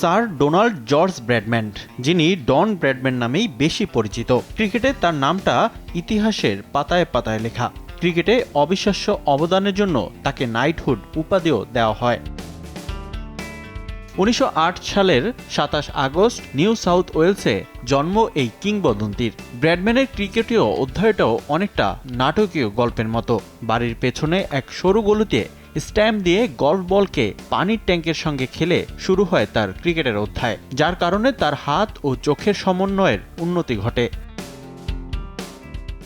Sir Donald George Bradman, যিনি Don Bradman নামেই বেশি পরিচিত। ক্রিকেটে তার নামটা ইতিহাসের পাতায় পাতায় লেখা। ক্রিকেটে অবিশ্বাস্য অবদানের জন্য তাকে নাইটহুড উপাধিও দেওয়া হয়। উনিশশো আট সালের সাতাশ আগস্ট নিউ সাউথ ওয়েলসে জন্ম এই কিংবদন্তির। ব্র্যাডম্যানের ক্রিকেটীয় অধ্যায়টাও অনেকটা নাটকীয় গল্পের মতো। বাড়ির পেছনে এক সরু গলুতে স্ট্যাম্প দিয়ে গল্ফ বলকে পানির ট্যাঙ্কের সঙ্গে খেলে শুরু হয় তার ক্রিকেটের অধ্যায়, যার কারণে তার হাত ও চোখের সমন্বয়ের উন্নতি ঘটে।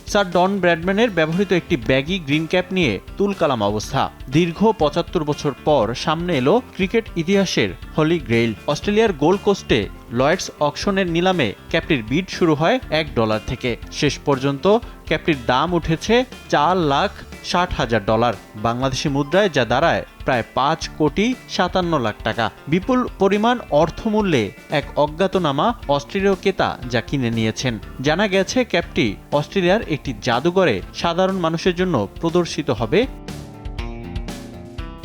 স্যার ডন ব্র্যাডম্যানের ব্যবহৃত একটি ব্যাগি গ্রিন ক্যাপ নিয়ে তুলকালাম অবস্থা। দীর্ঘ পঁচাত্তর বছর পর সামনে এলো ক্রিকেট ইতিহাসের হলি গ্রেইল। অস্ট্রেলিয়ার গোল্ড কোস্টে লয়েডস অকশনের নিলামে ক্যাপটির বিড শুরু হয় এক ডলার থেকে। শেষ পর্যন্ত ক্যাপটির দাম উঠেছে চার লাখ ষাট হাজার ডলার। বাংলাদেশি মুদ্রায় যা দাঁড়ায় প্রায় পাঁচ কোটি সাতান্ন লাখ টাকা। বিপুল পরিমাণ অর্থমূল্যে এক অজ্ঞাতনামা অস্ট্রেলীয় ক্রেতা যা কিনে নিয়েছেন। জানা গেছে ক্যাপটি অস্ট্রেলিয়ার একটি জাদুঘরে সাধারণ মানুষের জন্য প্রদর্শিত হবে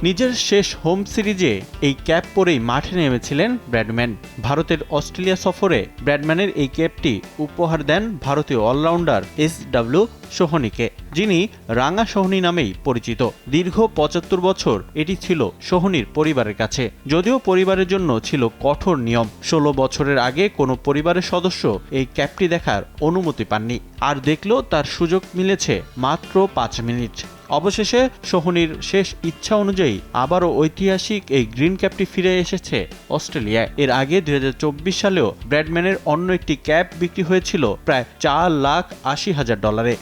নিজের শেষ হোম সিরিজে এই ক্যাপ পরেই মাঠে নেমেছিলেন ব্র্যাডম্যান। ভারতের অস্ট্রেলিয়া সফরে ব্র্যাডম্যানের এই ক্যাপটি উপহার দেন ভারতীয় অলরাউন্ডার এস ডাব্লিউ সোহনিকে, যিনি রাঙা সোহনি নামেই পরিচিত। দীর্ঘ পঁচাত্তর বছর এটি ছিল সোহনির পরিবারের কাছে, যদিও পরিবারের জন্য ছিল কঠোর নিয়ম। ষোলো বছরের আগে কোনো পরিবারের সদস্য এই ক্যাপটি দেখার অনুমতি পাননি। আর দেখলেও তার সুযোগ মিলেছে মাত্র পাঁচ মিনিট। অবশেষে সোহনির শেষ ইচ্ছা অনুযায়ী আবারও ঐতিহাসিক এই গ্রিন ক্যাপটি ফিরে এসেছে অস্ট্রেলিয়ায়। এর আগে দুই হাজার চব্বিশ সালেও ব্র্যাডম্যানের অন্য একটি ক্যাপ বিক্রি হয়েছিল প্রায় চার লাখ আশি হাজার ডলারে।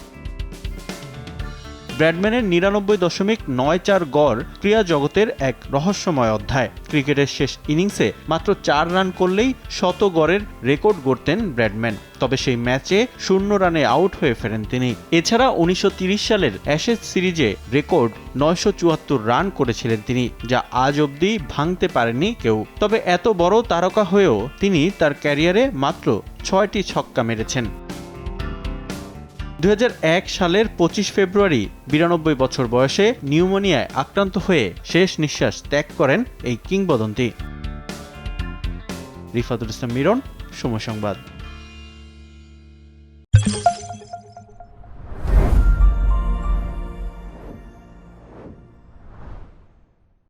ব্র্যাডম্যানের নিরানব্বই দশমিক নয় চার গড় ক্রীড়া জগতের এক রহস্যময় অধ্যায়। ক্রিকেটের শেষ ইনিংসে মাত্র চার রান করলেই শত গড়ের রেকর্ড গড়তেন ব্র্যাডম্যান তবে সেই ম্যাচে শূন্য রানে আউট হয়ে ফেরেন তিনি। এছাড়া উনিশশো সালের অ্যাশেজ সিরিজে রেকর্ড নয়শো চুয়াত্তর রান করেছিলেন তিনি, যা আজ অবধি ভাঙতে পারেনি কেউ। তবে এত বড় তারকা হয়েও তিনি তার ক্যারিয়ারে মাত্র ছয়টি ছক্কা মেরেছেন। এক সালের পঁচিশ ফেব্রুয়ারি বিরানব্বই বছর বয়সে নিউমোনিয়ায় আক্রান্ত হয়ে শেষ নিঃশ্বাস ত্যাগ করেন এই কিংবদন্তি। রিফাতুল ইসলাম মিরন, সময় সংবাদ।